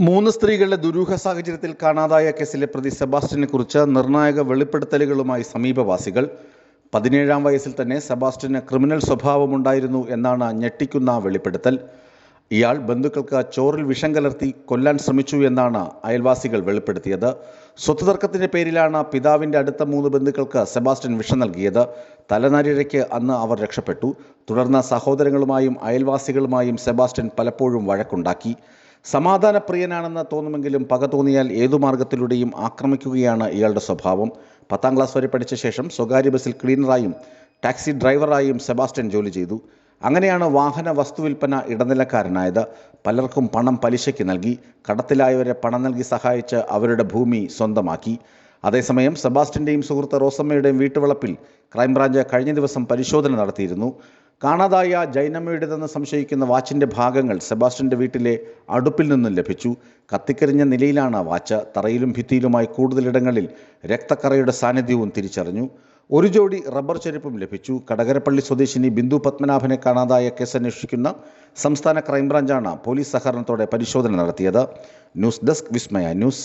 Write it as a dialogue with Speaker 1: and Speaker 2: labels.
Speaker 1: മൂന്ന് സ്ത്രീകളുടെ ദുരൂഹ സാഹചര്യത്തിൽ കാണാതായ കേസിലെ പ്രതി സെബാസ്റ്റ്യനെ കുറിച്ച് നിർണായക വെളിപ്പെടുത്തലുകളുമായി സമീപവാസികൾ. പതിനേഴാം വയസ്സിൽ തന്നെ സെബാസ്റ്റ്യന് ക്രിമിനൽ സ്വഭാവമുണ്ടായിരുന്നു എന്നാണ് ഞെട്ടിക്കുന്ന വെളിപ്പെടുത്തൽ. ഇയാൾ ബന്ധുക്കൾക്ക് ചോറിൽ വിഷം കലർത്തി കൊല്ലാൻ ശ്രമിച്ചു എന്നാണ് അയൽവാസികൾ വെളിപ്പെടുത്തിയത്. സ്വത്ത് തർക്കത്തിന്റെ പേരിലാണ് പിതാവിന്റെ അടുത്ത മൂന്ന് ബന്ധുക്കൾക്ക് സെബാസ്റ്റ്യൻ വിഷം നൽകിയത്. തലനാരിഴയ്ക്ക് അന്ന് അവർ രക്ഷപ്പെട്ടു. തുടർന്ന് സഹോദരങ്ങളുമായും അയൽവാസികളുമായും സെബാസ്റ്റ്യൻ പലപ്പോഴും വഴക്കുണ്ടാക്കി. സമാധാനപ്രിയനാണെന്ന് തോന്നുമെങ്കിലും പക തോന്നിയാൽ ഏതു മാർഗത്തിലൂടെയും ആക്രമിക്കുകയാണ് ഇയാളുടെ സ്വഭാവം. പത്താം ക്ലാസ് വരെ പഠിച്ച ശേഷം സ്വകാര്യ ബസ്സിൽ ക്ലീനറായും ടാക്സി ഡ്രൈവറായും സെബാസ്റ്റ്യൻ ജോലി ചെയ്തു. അങ്ങനെയാണ് വാഹന വസ്തുവിൽപ്പന ഇടനിലക്കാരനായത്. പലർക്കും പണം പലിശയ്ക്ക് നൽകി കടത്തിലായവരെ പണം നൽകി സഹായിച്ച് അവരുടെ ഭൂമി സ്വന്തമാക്കി. അതേസമയം സെബാസ്റ്റ്യന്റെയും സുഹൃത്ത് റോസമ്മയുടെയും വീട്ടുവളപ്പിൽ ക്രൈംബ്രാഞ്ച് കഴിഞ്ഞ ദിവസം പരിശോധന നടത്തിയിരുന്നു. കാണാതായ ജൈനമ്മയുടേതെന്ന് സംശയിക്കുന്ന വാച്ചിന്റെ ഭാഗങ്ങൾ സെബാസ്റ്റ്യന്റെ വീട്ടിലെ അടുപ്പിൽ നിന്നും ലഭിച്ചു. കത്തിക്കരിഞ്ഞ നിലയിലാണ് വാച്ച്. തറയിലും ഭിത്തിയിലുമായി കൂടുതലിടങ്ങളിൽ രക്തക്കറയുടെ സാന്നിധ്യവും തിരിച്ചറിഞ്ഞു. ഒരു ജോഡി റബ്ബർ ചെരുപ്പും ലഭിച്ചു. കടകരപ്പള്ളി സ്വദേശിനി ബിന്ദു പത്മനാഭനെ കാണാതായ കേസ് അന്വേഷിക്കുന്ന സംസ്ഥാന ക്രൈംബ്രാഞ്ചാണ് പോലീസ് സഹകരണത്തോടെ പരിശോധന നടത്തിയത്. News desk Vismaya news.